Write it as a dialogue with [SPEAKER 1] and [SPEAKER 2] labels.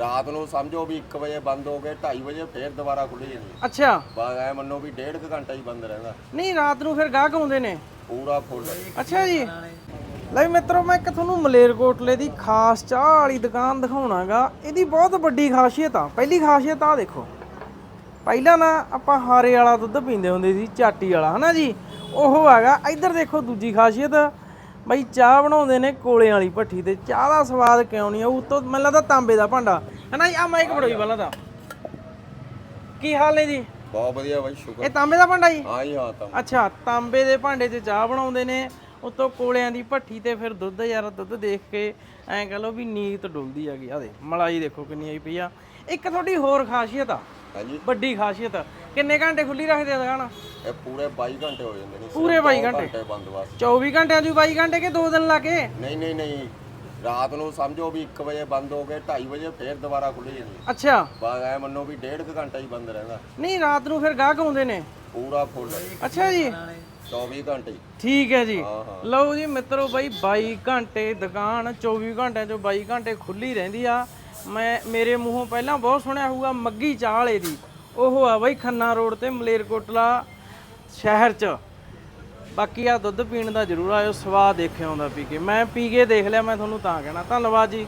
[SPEAKER 1] ਰਾਤ ਨੂੰ ਸਮਝੋ ਵੀ 1 ਵਜੇ ਬੰਦ ਹੋ ਗਏ 2:30 ਵਜੇ ਫੇਰ ਦੁਬਾਰਾ ਖੁੱਲੀ ਜਾਂਦੀ
[SPEAKER 2] ਅੱਛਾ।
[SPEAKER 1] ਬਸ ਐ ਮੰਨੋ ਵੀ ਡੇਢ ਕੁ ਘੰਟਾ ਹੀ ਬੰਦ ਰਹਿੰਦਾ।
[SPEAKER 2] ਨਹੀਂ ਰਾਤ ਨੂੰ ਫਿਰ ਗਾਹਕ ਆਉਂਦੇ ਨੇ।
[SPEAKER 1] ਪੂਰਾ ਫੁੱਲ
[SPEAKER 2] ਅੱਛਾ ਜੀ। ਲੈ ਵੀ ਮਿੱਤਰੋ ਮੈਂ ਇੱਕ ਤੁਹਾਨੂੰ ਮਲੇਰਕੋਟਲੇ ਦੀ ਖਾਸ ਚਾਹ ਵਾਲੀ ਦੁਕਾਨ ਦਿਖਾਉਣਾਗਾ। ਇਹਦੀ ਬਹੁਤ ਵੱਡੀ ਖਾਸੀਅਤ ਆ। ਪਹਿਲੀ ਖਾਸੀਅਤ ਆ ਦੇਖੋ। ਪਹਿਲਾਂ ਨਾ ਆਪਾਂ ਹਾਰੇ ਵਾਲਾ ਦੁੱਧ ਪੀਂਦੇ ਹੁੰਦੇ ਸੀ ਚਾਟੀ ਵਾਲਾ ਹਨਾ ਜੀ? ਉਹ ਹੈਗਾ। ਇੱਧਰ ਦੇਖੋ ਦੂਜੀ ਖਾਸੀਅਤ। ਬਈ ਚਾਹ ਬਣਾਉਂਦੇ ਨੇ ਕੋਲੇ ਵਾਲੀ ਭੱਠੀ ਤੇ। ਚਾਹ ਦਾ ਸਵਾਦ ਕਿਉਂ ਨਹੀਂ ਆਊ ਉਤੋਂ ਮੈਨੂੰ ਲੱਗਦਾ ਤਾਂਬੇ ਦਾ ਭਾਂਡਾ। ਹਨਾ ਆ ਮਾਈਕ ਫੜੋ ਜੀ ਪਹਿਲਾਂ ਤਾਂ। ਕੀ ਹਾਲ ਨੇ ਜੀ?
[SPEAKER 1] ਬਹੁਤ ਵਧੀਆ ਬਾਈ ਸ਼ੁਕਰ।
[SPEAKER 2] ਇਹ ਤਾਂਬੇ ਦਾ ਭਾਂਡਾ ਜੀ?
[SPEAKER 1] ਹਾਂ ਜੀ ਹਾਂ ਤਾਂ
[SPEAKER 2] ਅੱਛਾ ਤਾਂਬੇ ਦੇ ਭਾਂਡੇ 'ਚ ਚਾਹ ਬਣਾਉਂਦੇ ਨੇ। ਉਤੋਂ ਕੋਲਿਆਂ ਦੀ ਭੱਠੀ ਤੇ ਫਿਰ ਦੁੱਧ ਯਾਰ ਦੁੱਧ ਦੇਖ ਕੇ ਐਂ ਕਹ ਲਓ ਵੀ ਨੀਤ ਡੁੱਲਦੀ ਆ ਦੇ ਮਲਾਈ ਦੇਖੋ ਕਿੰਨੀ ਆਈ ਪਈ ਆ। ਇੱਕ ਤੁਹਾਡੀ ਹੋਰ ਖਾਸੀਅਤ ਆ।
[SPEAKER 1] ਹਾਂਜੀ।
[SPEAKER 2] ਵੱਡੀ ਖਾਸੀਅਤ। ਕਿੰਨੇ ਘੰਟੇ ਖੁੱਲੀ ਰੱਖਦੇ ਆ ਦੁਕਾਨ?
[SPEAKER 1] ਇਹ ਪੂਰੇ 22 ਘੰਟੇ ਹੋ ਜਾਂਦੇ ਨੇ
[SPEAKER 2] ਪੂਰੇ 22 ਘੰਟੇ?
[SPEAKER 1] ਘੰਟੇ ਬੰਦ ਬਸ
[SPEAKER 2] 24 ਘੰਟਿਆਂ 'ਚ 22 ਘੰਟੇ ਕਿ 2 ਦਿਨ ਲਾ ਕੇ?
[SPEAKER 1] ਨਹੀਂ ਨਹੀਂ ਨਹੀਂ। ਰਾਤ ਨੂੰ ਸਮਝੋ ਵੀ 1 ਵਜੇ ਬੰਦ ਹੋ ਗਏ 2:30 ਵਜੇ ਫੇਰ ਦੁਬਾਰਾ ਖੁੱਲੀ ਜਾਂਦੀ
[SPEAKER 2] ਅੱਛਾ।
[SPEAKER 1] ਬਸ ਐ ਮੰਨੋ ਵੀ ਡੇਢ ਕੁ ਘੰਟਾ ਹੀ ਬੰਦ ਰਹਿੰਦਾ।
[SPEAKER 2] ਨਹੀਂ ਰਾਤ ਨੂੰ ਫਿਰ ਗਾਹਕ ਆਉਂਦੇ ਨੇ।
[SPEAKER 1] ਪੂਰਾ ਫੁੱਲ।
[SPEAKER 2] ਅੱਛਾ ਜੀ।
[SPEAKER 1] 24 ਘੰਟੇ ਹੀ।
[SPEAKER 2] ਠੀਕ ਹੈ ਜੀ।
[SPEAKER 1] ਹਾਂ ਹਾਂ।
[SPEAKER 2] ਲਓ ਜੀ ਮਿੱਤਰੋ ਬਾਈ 22 ਘੰਟੇ ਦੁਕਾਨ 24 ਘੰਟਿਆਂ ਚੋਂ 22 ਘੰਟੇ ਖੁੱਲੀ ਰਹਿੰਦੀ ਆ। ਮੈਂ ਮੇਰੇ ਮੂੰਹੋਂ ਪਹਿਲਾਂ ਬਹੁਤ ਸੁਣਿਆ ਹੋਊਗਾ ਮੱਗੀ ਚਾਹ ਵਾਲੇ ਦੀ ਉਹ ਆ ਬਾਈ ਖੰਨਾ ਰੋਡ ਤੇ ਮਲੇਰਕੋਟਲਾ। ਸ਼ਹਿਰ 'ਚ। ਬਾਕੀ ਆ ਦੁੱਧ ਪੀਣ ਦਾ ਜ਼ਰੂਰ ਆਇਓ, ਸਵਾਦ ਦੇਖਿਓ ਆਉਂਦਾ ਪੀ ਕੇ। ਮੈਂ ਪੀ ਕੇ ਦੇਖ ਲਿਆ, ਮੈਂ ਤੁਹਾਨੂੰ ਤਾਂ ਕਹਿਣਾ। ਧੰਨਵਾਦ ਜੀ।